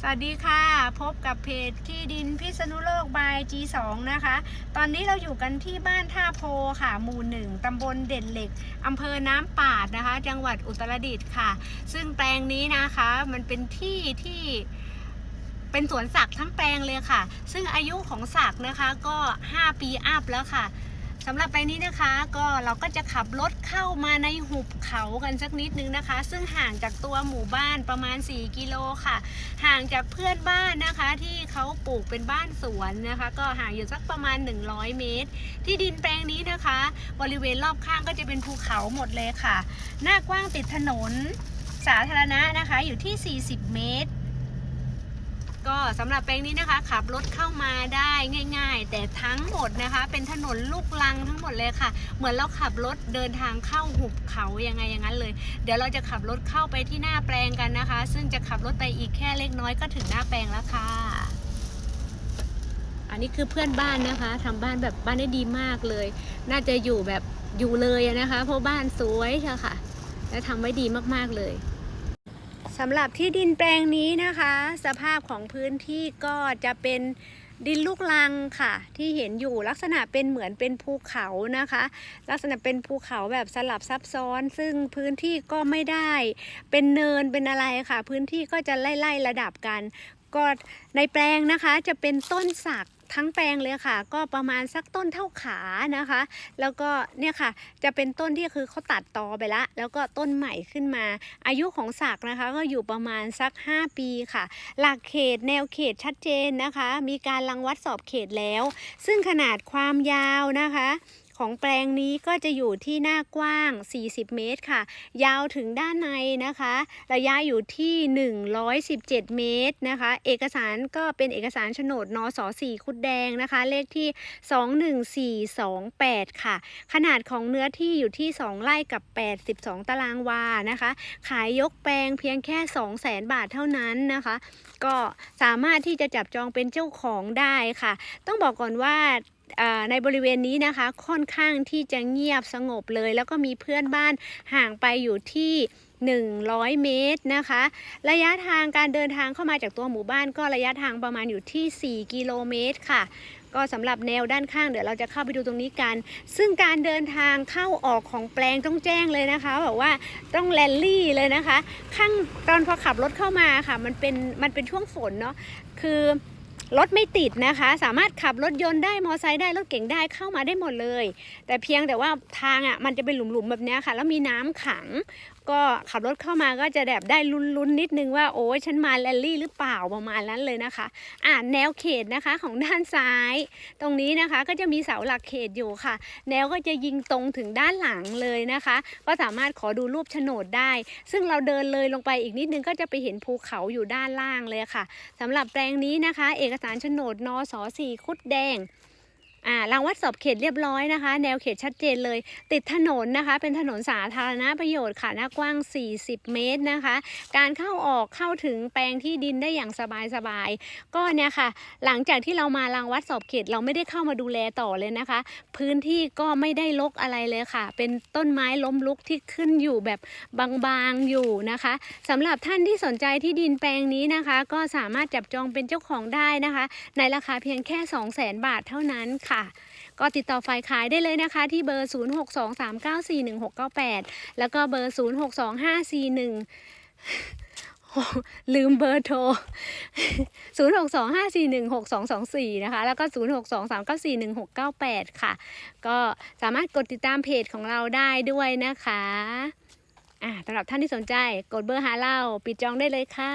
สวัสดีค่ะ พบกับเพจที่ดินพิษณุโลกบาย G2 นะคะ ตอนนี้เราอยู่กันที่บ้านท่าโพค่ะ หมู่หนึ่งตำบลเด่นเหล็กอำเภอน้ำปาดนะคะ จังหวัดอุตรดิตถ์ค่ะ ซึ่งแปลงนี้นะคะมันเป็นที่ที่เป็นสวนสักทั้งแปลงเลยค่ะ ซึ่งอายุของสักนะคะก็ 5 ปีอัพแล้วค่ะ สำหรับแปนี้นะคะก็เราก็จะขับรถเข้ามาในหุบเขากันสักนิดนึงนะคะ ซึ่งห่างจากตัวหมู่บ้านประมาณ 4 กิโลค่ะ ห่างจากเพื่อนบ้านนะคะที่เขาปลูกเป็นบ้านสวนนะคะ ก็ห่างอยู่สักประมาณ 100 เมตร ที่ดินแปลงนี้นะคะ บริเวณรอบข้างก็จะเป็นภูเขาหมดเลยค่ะ หน้ากว้างติดถนนสาธารณะนะคะอยู่ที่ 40 เมตร ก็สำหรับแปลงนี้นะคะ ขับรถเข้ามาได้ง่าย ๆ แต่ทั้งหมดนะคะ เป็นถนนลูกลังทั้งหมดเลยค่ะ เหมือนเราขับรถเดินทางเข้าหุบเขายังไงอย่างนั้นเลย เดี๋ยวเราจะขับรถเข้าไปที่หน้าแปลงกันนะคะ ซึ่งจะขับรถไปอีกแค่เล็กน้อยก็ถึงหน้าแปลงแล้วค่ะ อันนี้คือเพื่อนบ้านนะคะทำบ้านแบบบ้านได้ดีมากเลย น่าจะอยู่แบบอยู่เลยนะคะ เพราะบ้านสวยใช่ค่ะ และทำไว้ดีมากๆเลย สำหรับที่ดินแปลงนี้นะคะ สภาพของพื้นที่ก็จะเป็นดินลูกลังค่ะ ที่เห็นอยู่ลักษณะเป็นเหมือนเป็นภูเขานะคะ ลักษณะเป็นภูเขาแบบสลับซับซ้อน ซึ่งพื้นที่ก็ไม่ได้ เป็นเนินเป็นอะไรค่ะ พื้นที่ก็จะไล่ๆระดับกัน ก็ในแปลงนะคะจะเป็นต้นสัก ทั้งแปลงเลยค่ะ ก็ประมาณสักต้นเท่าขานะคะ แล้วก็เนี่ยค่ะจะเป็นต้นที่คือเขาตัดตอไปละ แล้วก็ต้นใหม่ขึ้นมา อายุของสักนะคะ ก็อยู่ประมาณสัก 5 ปีค่ะ หลักเขตแนวเขตชัดเจนนะคะ มีการรังวัดสอบเขตแล้ว ซึ่งขนาดความยาวนะคะ ของแปลงนี้ก็จะอยู่ที่หน้ากว้าง 40 เมตรค่ะ ยาวถึงด้านในนะคะ ระยะอยู่ที่ 117 เมตรนะคะ เอกสารก็เป็นเอกสารโฉนดนส4คุดแดงนะคะ เลขที่ 21428 ค่ะ ขนาดของเนื้อที่อยู่ที่ 2 ไร่กับ 82 ตารางวานะคะ ขายยกแปลงเพียงแค่ 200,000 บาทเท่านั้นนะคะ ก็สามารถที่จะจับจองเป็นเจ้าของได้ค่ะ ต้องบอกก่อนว่า ในบริเวณนี้นะคะค่อนข้างที่จะเงียบสงบเลย แล้วก็มีเพื่อนบ้านห่างไปอยู่ที่ 100 เมตรนะคะ ระยะทางการเดินทางเข้ามาจากตัวหมู่บ้านก็ระยะทางประมาณอยู่ที่ 4 กิโลเมตรค่ะ ก็สำหรับแนวด้านข้างเดี๋ยวเราจะเข้าไปดูตรงนี้กัน ซึ่งการเดินทางเข้าออกของแปลงต้องแจ้งเลยนะคะแบบว่าต้องแลนลี่เลยนะคะ ข้างตอนพอขับรถเข้ามาค่ะ มันเป็นมันเป็นช่วงฝนเนาะคือ รถไม่ติดนะคะ สามารถขับรถยนต์ได้มอไซค์ได้รถเก๋งได้เข้ามาได้หมดเลย แต่เพียงแต่ว่าทางอะมันจะเป็นหลุมๆแบบนี้ค่ะ แล้วมีน้ำขัง ก็ขับรถเข้ามาก็จะแบบได้ลุ้นๆนิดนึงว่าโอ้ยฉันมาแรลลี่หรือเปล่าประมาณนั้นเลยนะคะ อ่าแนวเขตนะคะของด้านซ้าย ตรงนี้นะคะก็จะมีเสาหลักเขตอยู่ค่ะ แนวก็จะยิงตรงถึงด้านหลังเลยนะคะ ก็สามารถขอดูรูปโฉนดได้ ซึ่งเราเดินเลยลงไปอีกนิดนึงก็จะไปเห็นภูเขาอยู่ด้านล่างเลยค่ะสำหรับแปลงนี้นะคะ เอกสารโฉนดนสสี่คุดแดง อ่ารางวัดสอบเขตเรียบร้อยนะคะ แนวเขตชัดเจนเลย ติดถนนนะคะ เป็นถนนสาธารณประโยชน์ค่ะหน้ากว้าง 40 เมตรนะคะ การเข้าออกเข้าถึงแปลงที่ดินได้อย่างสบายๆก็เนี่ยค่ะ หลังจากที่เรามารางวัดสอบเขตเราไม่ได้เข้ามาดูแลต่อเลยนะคะ พื้นที่ก็ไม่ได้รกอะไรเลยค่ะ เป็นต้นไม้ล้มลุกที่ขึ้นอยู่แบบบางๆอยู่นะคะสำหรับท่านที่สนใจที่ดินแปลงนี้นะคะ ก็สามารถจับจองเป็นเจ้าของได้นะคะ ในราคาเพียงแค่ 200,000 บาทเท่านั้นค่ะค่ะ ก็ติดต่อฝ่ายขายได้เลยนะคะ ที่เบอร์ 0623941698 แล้วก็เบอร์ 062541ลืมเบอร์โทร 0625416224 นะคะ แล้วก็ 0623941698 ค่ะ ก็สามารถกดติดตามเพจของเราได้ด้วยนะคะ อ่าสำหรับท่านที่สนใจ กดเบอร์หาเรา ปิดจองได้เลยค่ะ